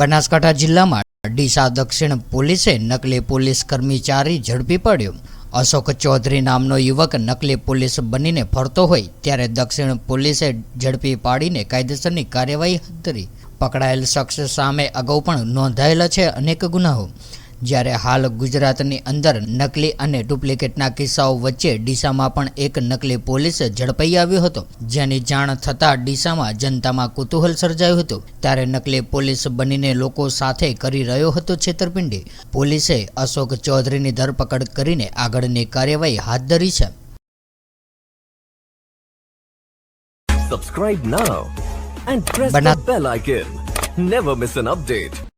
બનાસકાંઠા જિલ્લામાં ડીસા દક્ષિણ પોલીસે નકલી પોલીસ કર્મચારી ઝડપી પડ્યો. અશોક ચૌધરી નામનો યુવક નકલી પોલીસ બનીને ફરતો હોય ત્યારે દક્ષિણ પોલીસે ઝડપી પાડીને કાયદેસરની કાર્યવાહી હાથ ધરી. પકડાયેલ શખ્સ સામે અગાઉ પણ નોંધાયેલા છે અનેક ગુનાઓ. જ્યારે હાલ ગુજરાતની અંદર નકલી અને ડુપ્લિકેટના કિસ્સાઓ વચ્ચે ડીસામાં પણ એક નકલી પોલીસ ઝડપાઈ આવ્યો હતો જેની જાણ થતાં ડીસામાં જનતામાં કુતૂહલ સર્જાયું હતું ત્યારે નકલી પોલીસ બનીને લોકો સાથે કરી રહ્યો હતો છેતરપિંડી પોલીસે અશોક ચૌધરીની ધરપકડ કરીને આગળની કાર્યવાહી હાથ ધરી છે Subscribe now and press Bana- the bell icon. Never miss an update.